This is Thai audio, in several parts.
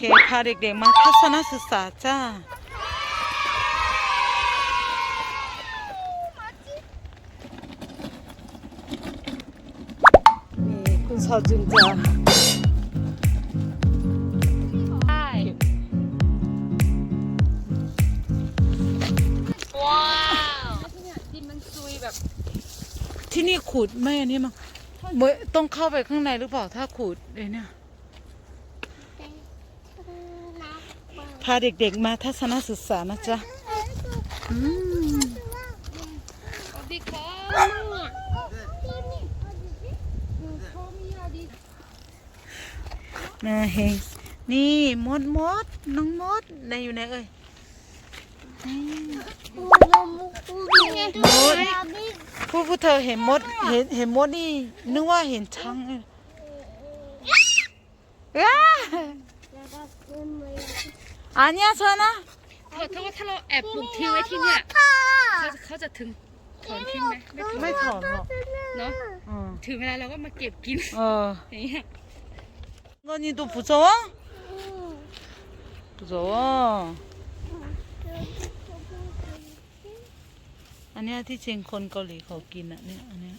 เคพาเด็กๆมาทัศนศึกษาจ้า นี่คุณสาวจุนจ้าใช่ว้าวเนี่ยดินมันซุยแบบ ที่นี่ขุดไม่อันนี้มั้งเมื่อต้องเข้าไปข้างในหรือเปล่าถ้าขุดเลยเนี่ย พาเด็กๆมาทัศนศึกษานะจ๊ะอืมสวัสดีครับเขามีอะไรดีนะเฮงนี่มดมดน้องมดไหนอยู่ไหนเอ่ยมดผู้ผู้เธอเห็นมดเห็นเห็นมดนี่นึกว่าเห็นช้างเลย อ้าอันเนี้ยเธอนะ เธอถ้าว่าถ้าเราแอบปลูกทิ้งไว้ที่เนี่ยเขาเขาจะถึงถอนทิ้งไหมไม่ถอน ไม่ถอนหรอก เนาะ อืม ถึงเวลาเราก็มาเก็บกิน เออ อย่างเงี้ย 이건이도 무서워? 무서워.อันเนี้ยที่จริงคนเกาหลีเขากินอ่ะเนี่ยอันเนี้ย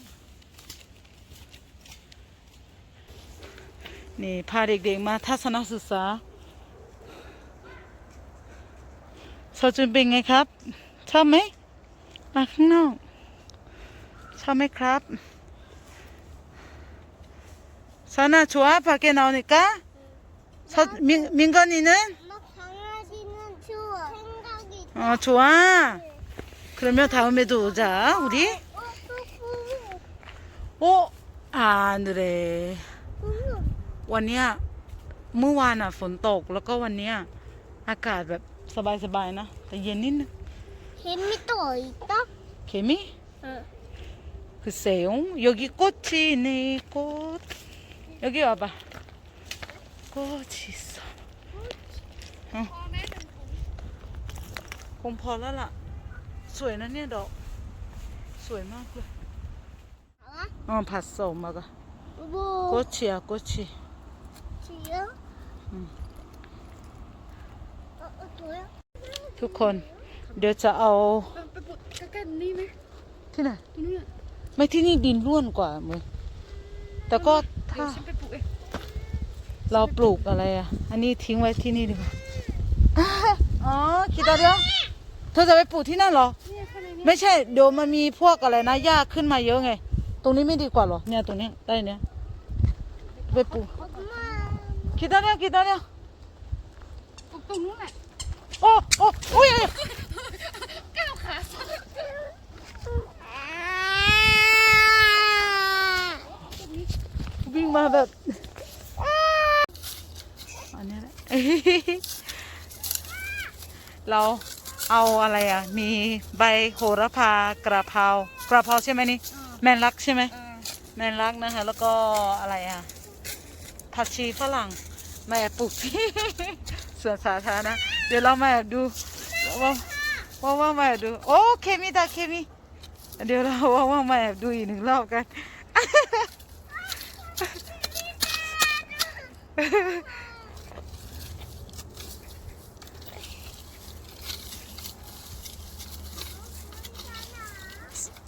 นี่พาเด็กๆมาทัศนศึกษา สจุนเป็นไงครับ ชอบไหมมาข้างนอกชอบไหมครับซานาชัว밖에 나오니까 서, 민, 민건이는 강아지는 추워. 생각이 어 좋아 그러면 다음에도 오자 우리 어 아, 그래 วันเนี้ยเมื่อวานอ่ะฝนตกแล้วก็วันเนี้ยอากาศแบบ สบายๆนะ แต่เย็นนิดนึง 개미 또 있다? 개미? 응. 글쎄요 여기 꽃이 있네 꽃 여기 와봐 꽃이 있어 응. คงพอแล้วล่ะ สวยนะเนี่ยดอก สวยมากเลย 알아? อ๋อผัดสมมาก็ 뭐? 꽃이야 꽃이 지요? 응. ทุกคน เดี๋ยวจะเอาที่ไหนไม่ที่นี่ดินร่วนกว่ามือแต่ก็ถ้าเราปลูกอะไรอะ อันนี้ทิ้งไว้ที่นี่ดีกว่า อ๋อคิดอาเดียวเธอจะไปปลูกที่นั่นเหรอไม่ใช่เดี๋ยวมันมีพวกอะไรนะหญ้าขึ้นมาเยอะไง ตรงนี้ไม่ดีกว่าเหรอ เนี่ยตรงนี้ใต้เนี้ยไปปลูกคิดอาเดียวคิดอาเดียวปลูกตรงนู้นแหละ โอ้โอ้อุ้ยก้าวขาวิ่งมาแบบอันนี้แหละเราเอาอะไรอะ มีใบโหระพากระเพรากระเพราใช่ไหมนี่แมนลักใช่ไหมแมนลักนะคะ แล้วก็อะไรอะผักชีฝรั่งแอบปลูกที่สวนสาธารณะ เดี๋ยวเรามาแอบดูว่าว่าว่ามาแอบดู โอ้เคมีตาเคมี เดี๋ยวเราว่าว่ามาแอบดูอีกหนึ่งรอบกัน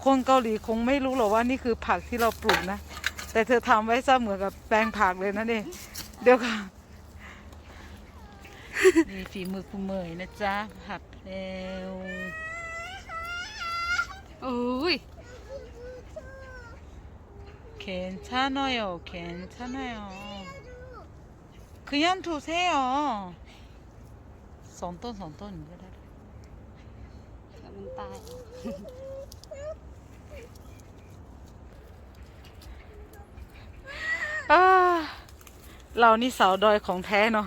คนเกาหลีคงไม่รู้หรอกว่านี่คือผักที่เราปลูกนะ แต่เธอทำไว้ซะเหมือนกับแปลงผักเลยนะนี่เดี๋ยวค่ะนี่ ฝีมือคุณเมยนะจ๊ะ ผักเอว โอ้ย 괜찮아요, 괜찮아요. 그냥 두세요. 손돈, 손돈. แต่มันตายเอา อ่าเรานี่สาวดอยของแท้เนาะ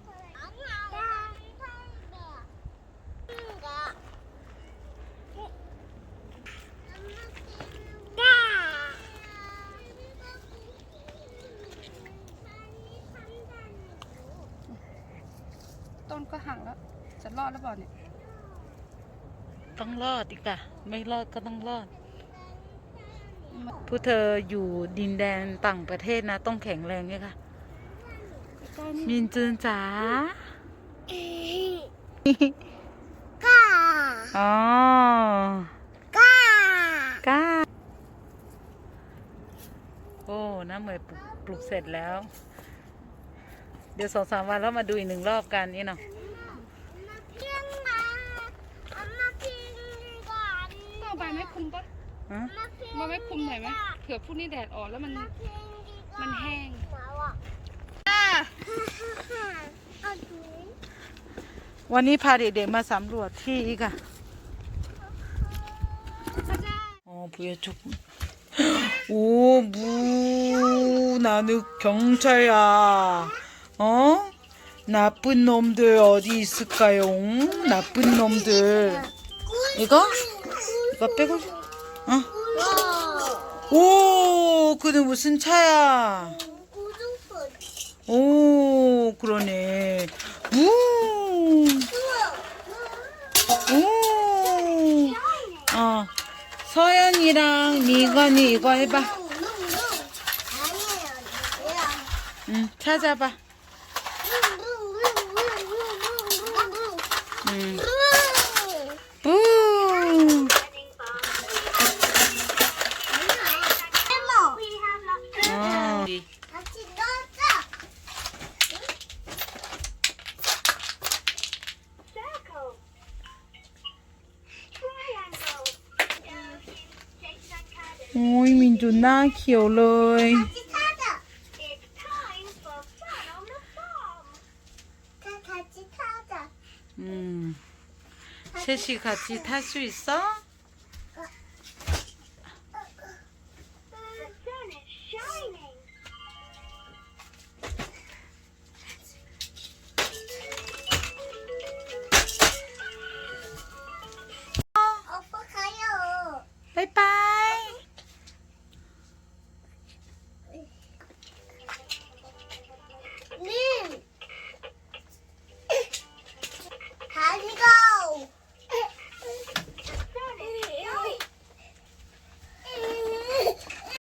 ต้นก็ห่างแล้ว จะรอดหรือเปล่าเนี่ย ต้องรอดอีกอะไม่รอดก็ต้องรอด ผู้เธออยู่ดินแดนต่างประเทศนะ ต้องแข็งแรงไงค่ะใกล้ๆนี่มินจุนจ๋าก้าอ๋อก้าก้าโอ้น้ำเหมยปลูกปลูกเสร็จแล้วเดี๋ยวสองสามวันแล้วมาดูอีกหนึ่งรอบกันนี่เนาะ มาเพียงมาเอามาเพียงก่อน เอาใบไม้คลุมปะ ฮะ มาเพียง มาไม้คลุมหน่อยไหมเผื่อพรุ่งนี้แดดออกแล้วมัน มาเพียงดีกว่า มันแห้ง หมาว่ะเอาถุง วันนี้พาเด็กๆมาสำรวจที่อีกอะอ๋อ부여쪽 오, 무, 나는 경찰야. 어? 나쁜 놈들 어디 있을까요? 나쁜 놈들. 이거? 이거 빼고. 어? 오, 그는 무슨 차야? 오, 그러네. 무, 오. 어. 서연이랑 미건이 이거 해봐. 응, 찾아봐. โอ้ยมินจุนหน้าเขียวเลย 음. 셋이 같이 탈 수 있어?